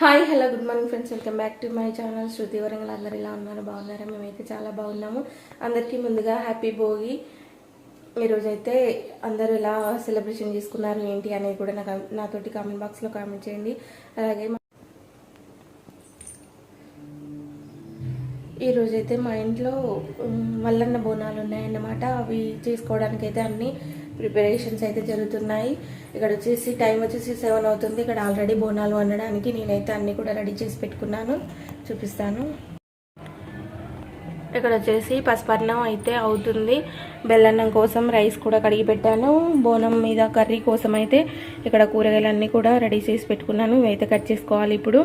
Hi hello good morning friends. Welcome back to my channel. Shruti Warangal. అందరు ఇలా ఉన్నారు? బాగున్నారా? మేమైతే చాలా బాగున్నాము. అందరికీ ముందుగా హ్యాపీ భోగి. ఈరోజైతే అందరూ ఎలా సెలబ్రేషన్ చేసుకున్నారు ఏంటి అనేది కూడా నాకు నాతోటి కామెంట్ బాక్స్లో కామెంట్ చేయండి. అలాగే ఈరోజైతే మా ఇంట్లో మల్లన్న బోనాలు ఉన్నాయన్నమాట. అవి చేసుకోవడానికైతే అన్నీ అన్ని ప్రిపరేషన్స్ అయితే జరుగుతున్నాయి. ఇక్కడ వచ్చేసి టైం వచ్చేసి సెవెన్ అవుతుంది. ఇక్కడ ఆల్రెడీ బోనాలు వండడానికి నేనైతే అన్నీ కూడా రెడీ చేసి పెట్టుకున్నాను. చూపిస్తాను. ఇక్కడ వచ్చేసి పసుపన్నం అయితే అవుతుంది. బెల్లన్నం కోసం రైస్ కూడా కడిగి పెట్టాను. బోనం మీద కర్రీ కోసం అయితే ఇక్కడ కూరగాయలన్నీ కూడా రెడీ చేసి పెట్టుకున్నాను. ఇవైతే కట్ చేసుకోవాలి ఇప్పుడు.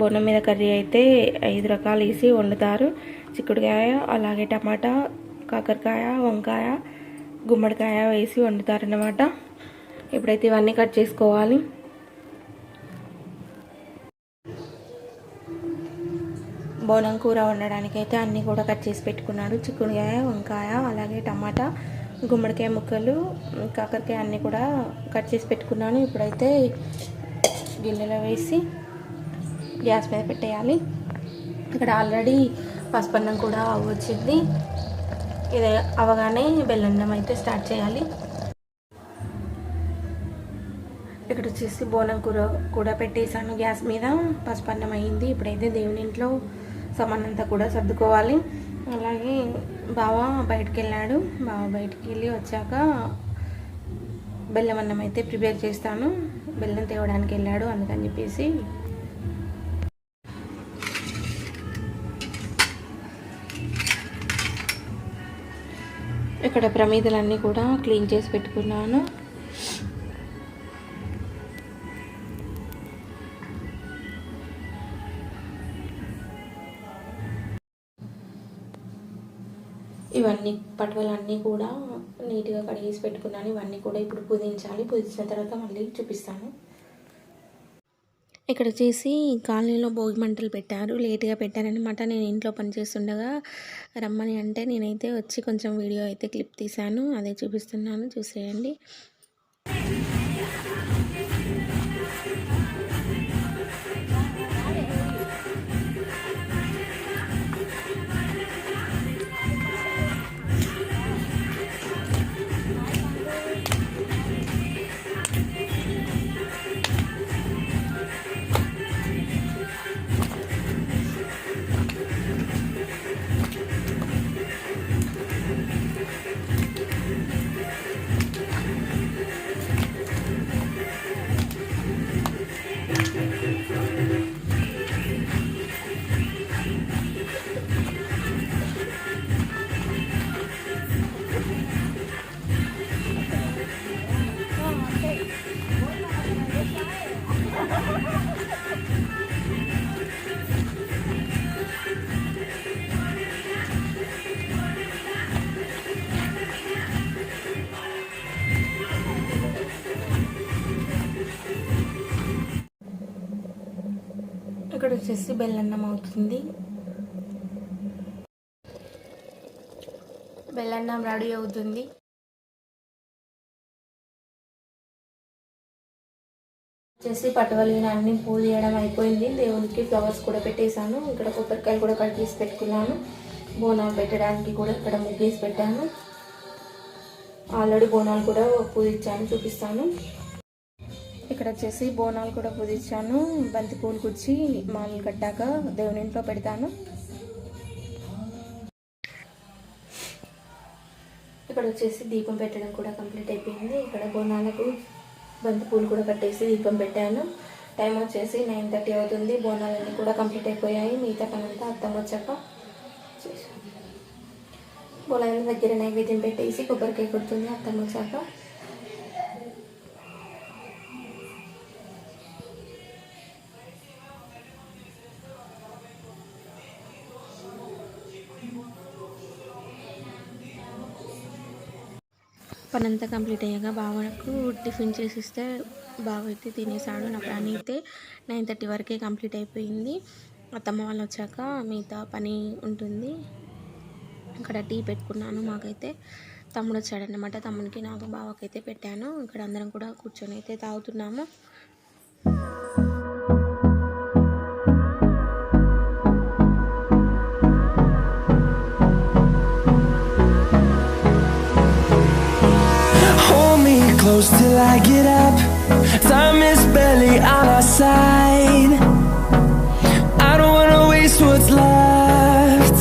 బోనం మీద కర్రీ అయితే ఐదు రకాలు వేసి వండుతారు. చిక్కుడుకాయ అలాగే టమాటా కాకరకాయ వంకాయ గుమ్మడికాయ వేసి వండుతారు అన్నమాట ఇప్పుడైతే ఇవన్నీ కట్ చేసుకోవాలి. బోనం కూర వండడానికి అయితే అన్నీ కూడా కట్ చేసి పెట్టుకున్నాడు. చిక్కుడుకాయ వంకాయ అలాగే టమాటా గుమ్మడికాయ ముక్కలు కాకరకాయ అన్నీ కూడా కట్ చేసి పెట్టుకున్నాను. ఇప్పుడైతే గిన్నెలో వేసి గ్యాస్ మీద పెట్టేయాలి. ఇక్కడ ఆల్రెడీ పసుపన్నం కూడా వచ్చింది. ఇది అవగానే బెల్లన్నం అయితే స్టార్ట్ చేయాలి. ఇక్కడ వచ్చేసి బోనం కూర కూడా పెట్టేసాను గ్యాస్ మీద పసుపన్నం అయింది. ఇప్పుడైతే దేవుని ఇంట్లో సమానంతా కూడా సర్దుకోవాలి. అలాగే బావ బయటికి వెళ్ళాడు బావ బయటికి వెళ్ళి వచ్చాక బెల్లం అన్నం అయితే ప్రిపేర్ చేస్తాను. బెల్లం తేవడానికి వెళ్ళాడు అందుకని చెప్పేసి ఇక్కడ ప్రమీదలన్నీ కూడా క్లీన్ చేసి పెట్టుకున్నాను. ఇవన్నీ పటవలన్నీ కూడా నీట్గా కడిగేసి పెట్టుకున్నాను. ఇవన్నీ కూడా ఇప్పుడు పుదించాలి పుదించిన తర్వాత మళ్ళీ చూపిస్తాను. ఇక్కడ వచ్చేసి కాలనీలో భోగి మంటలు పెట్టారు. లేట్గా పెట్టారనమాట నేను ఇంట్లో పనిచేస్తుండగా రమ్మని అంటే నేనైతే వచ్చి కొంచెం వీడియో అయితే క్లిప్ తీశాను. అదే చూపిస్తున్నాను. చూసేయండి. ఇక్కడ వచ్చేసి బెల్లన్నం అవుతుంది. బెల్లన్నం రెడీ అవుతుంది. వచ్చేసి పట్టువలిగిన అన్ని పూజ చేయడం అయిపోయింది. దేవునికి ఫ్లవర్స్ కూడా పెట్టేశాను. ఇక్కడ కొబ్బరికాయలు కూడా కట్ చేసి పెట్టుకున్నాను. బోనాలు పెట్టడానికి కూడా ఇక్కడ ముగ్గేసి పెట్టాను. ఆల్రెడీ బోనాలు కూడా పూజించాను చూపిస్తాను. ఇక్కడ వచ్చేసి బోనాలు కూడా పూజించాను. బంతి పూలు కుచ్చి మాలలు కట్టాక దేవుని ఇంట్లో పెడతాను. ఇక్కడ వచ్చేసి దీపం పెట్టడం కూడా కంప్లీట్ అయిపోయింది. ఇక్కడ బోనాలకు బంతి పూలు కూడా కట్టేసి దీపం పెట్టాను. టైం వచ్చేసి నైన్ థర్టీ అవుతుంది. బోనాలన్నీ కూడా కంప్లీట్ అయిపోయాయి. మిగతా పనంతా అర్థం వచ్చాక బోనాల దగ్గర నైవేద్యం పెట్టేసి కొబ్బరికాయ కొడుతుంది. అర్థం వచ్చాక పని అంతా కంప్లీట్ అయ్యాక బావకు టిఫిన్ చేసిస్తే బావ అయితే తినేసాడు నా పని అయితే నైన్ థర్టీ వరకే కంప్లీట్ అయిపోయింది. అత్తమ్మ వాళ్ళు వచ్చాక మిగతా పని ఉంటుంది. ఇక్కడ టీ పెట్టుకున్నాను మాకైతే తమ్ముడు వచ్చాడనమాట తమ్మునికి నాకు బావకైతే పెట్టాను. ఇక్కడ అందరం కూడా కూర్చొని అయితే తాగుతున్నాము. Close till I get up. Time is barely on our side. I don't wanna waste what's left.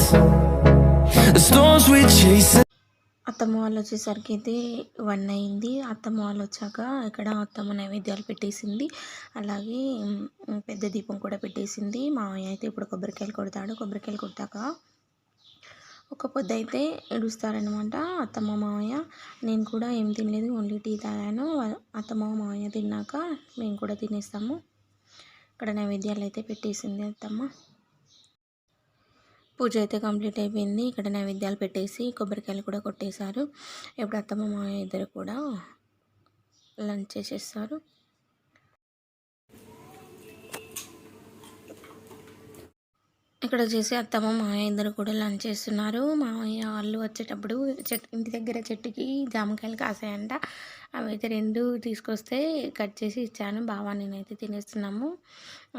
The storms we chase. అత్తమ్మ వాళ్ళు వచ్చేసరికి అయితే వన్ అయింది అత్తమ్మ వాళ్ళు వచ్చాక ఇక్కడ అత్తమ్మ నైవేద్యాలు పెట్టేసింది అలాగే పెద్ద దీపం కూడా పెట్టేసింది మామయ్య అయితే ఇప్పుడు కొబ్బరికాయలు కొడతాడు కొబ్బరికాయలు కొట్టాక ఒక పొద్దు అయితే ఏడుస్తారనమాట అత్తమ్మ మామయ్య నేను కూడా ఏం తినలేదు ఓన్లీ టీ తాగాను. అత్తమ్మ మామయ్య తిన్నాక మేము కూడా తినేస్తాము. ఇక్కడ నైవేద్యాలు అయితే పెట్టేసింది అత్తమ్మ. పూజ అయితే కంప్లీట్ అయిపోయింది. ఇక్కడ నైవేద్యాలు పెట్టేసి కొబ్బరికాయలు కూడా కొట్టేశారు. ఇప్పుడు అత్తమ్మ మామయ్య ఇద్దరు కూడా లంచ్ చేసేస్తారు. ఇక్కడ వచ్చేసి అత్తమ్మ మామయ్య ఇద్దరు కూడా లంచ్ చేస్తున్నారు. మామయ్య వాళ్ళు వచ్చేటప్పుడు చెట్ ఇంటి దగ్గర చెట్టుకి జామకాయలు కాసాయంట. అవి అయితే రెండు తీసుకొస్తే కట్ చేసి ఇచ్చాను. బావా నేనైతే తినేస్తున్నాము.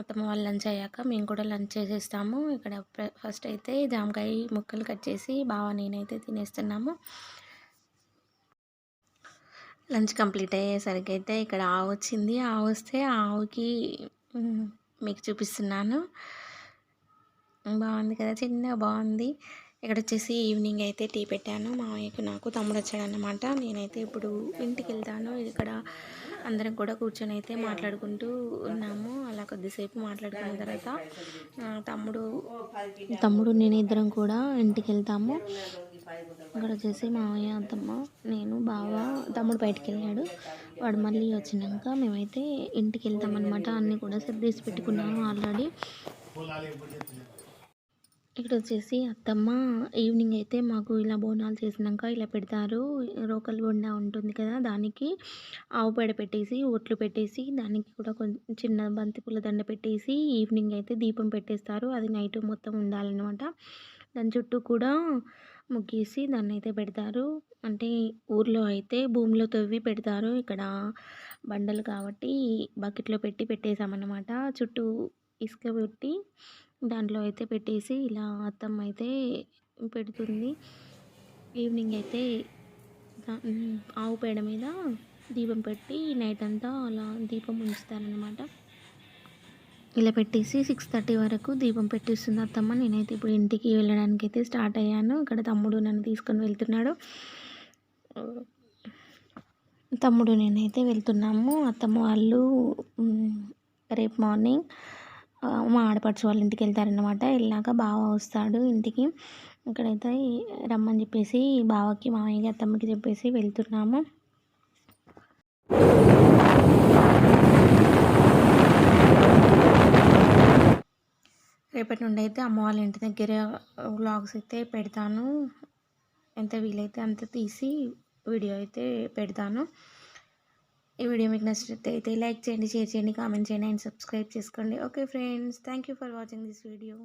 అత్తమ్మ వాళ్ళు లంచ్ అయ్యాక మేము కూడా లంచ్ చేసేస్తాము. ఇక్కడ ఫస్ట్ అయితే జామకాయ ముక్కలు కట్ చేసి బావా నేనైతే తినేస్తున్నాము. లంచ్ కంప్లీట్ అయ్యేసరికి అయితే ఇక్కడ ఆవు వచ్చింది. ఆవు వస్తే ఆవుకి మీకు చూపిస్తున్నాను. బాగుంది కదా చిన్నగా బాగుంది. ఇక్కడ వచ్చేసి ఈవినింగ్ అయితే టీ పెట్టాను. మామయ్యకు నాకు తమ్ముడు వచ్చాడనమాట నేనైతే ఇప్పుడు ఇంటికి వెళ్తాను ఇక్కడ అందరం కూడా కూర్చొని అయితే మాట్లాడుకుంటూ ఉన్నాము. అలా కొద్దిసేపు మాట్లాడుకున్న తర్వాత తమ్ముడు తమ్ముడు నేను ఇద్దరం కూడా ఇంటికి వెళ్తాము ఇక్కడ వచ్చేసి మామయ్య అత్తమ్మ నేను బావ తమ్ముడు బయటికి వెళ్ళాడు వాడు మళ్ళీ వచ్చినాక మేమైతే ఇంటికి వెళ్తామన్నమాట అన్నీ కూడా సర్దేసి పెట్టుకున్నాము ఆల్రెడీ. ఇక్కడ వచ్చేసి అత్తమ్మ ఈవినింగ్ అయితే మాకు ఇలా బోనాలు చేసినాక ఇలా పెడతారు. రోకల్ బొండ ఉంటుంది కదా దానికి ఆవు పేడ పెట్టేసి ఒట్లు పెట్టేసి దానికి కూడా కొంచెం చిన్న బంతి పూల దండ పెట్టేసి ఈవినింగ్ అయితే దీపం పెట్టేస్తారు. అది నైట్ మొత్తం ఉండాలన్నమాట. దాని చుట్టూ కూడా ముగ్గేసి దాన్ని అయితే పెడతారు. అంటే ఊర్లో అయితే భూమిలో తవ్వి పెడతారు. ఇక్కడ బండలు కాబట్టి బకెట్లో పెట్టి పెట్టేసామన్నమాట చుట్టూ ఇసుక పెట్టి దాంట్లో అయితే పెట్టేసి ఇలా అత్తమ్మ అయితే పెడుతుంది. ఈవినింగ్ అయితే ఆవు పేడ మీద దీపం పెట్టి నైట్ అంతా అలా దీపం ఉంచుతారనమాట ఇలా పెట్టేసి సిక్స్ థర్టీ వరకు దీపం పెట్టిస్తుంది అత్తమ్మ. నేనైతే ఇప్పుడు ఇంటికి వెళ్ళడానికి అయితే స్టార్ట్ అయ్యాను. ఇక్కడ తమ్ముడు నన్ను తీసుకొని వెళ్తున్నాడు. తమ్ముడు నేనైతే వెళ్తున్నాము. అత్తమ్మ వాళ్ళు రేపు మార్నింగ్ మా ఆడపడుచు వాళ్ళ ఇంటికి వెళ్తారనమాట వెళ్ళాక బావ వస్తాడు ఇంటికి. ఇక్కడైతే రమ్మని చెప్పేసి బావకి మామయ్యకి అత్తమ్మకి చెప్పేసి వెళ్తున్నాము. రేపటి నుండి అయితే అమ్మ వాళ్ళ ఇంటి దగ్గర వ్లాగ్స్ అయితే పెడతాను. ఎంత వీలైతే అంత తీసి వీడియో అయితే పెడతాను. ఈ వీడియో మీకు నచ్చినట్లయితే లైక్ చేయండి షేర్ చేయండి కామెంట్ చేయండి అండ్ సబ్స్క్రైబ్ చేసుకోండి. Okay friends thank you for watching this video.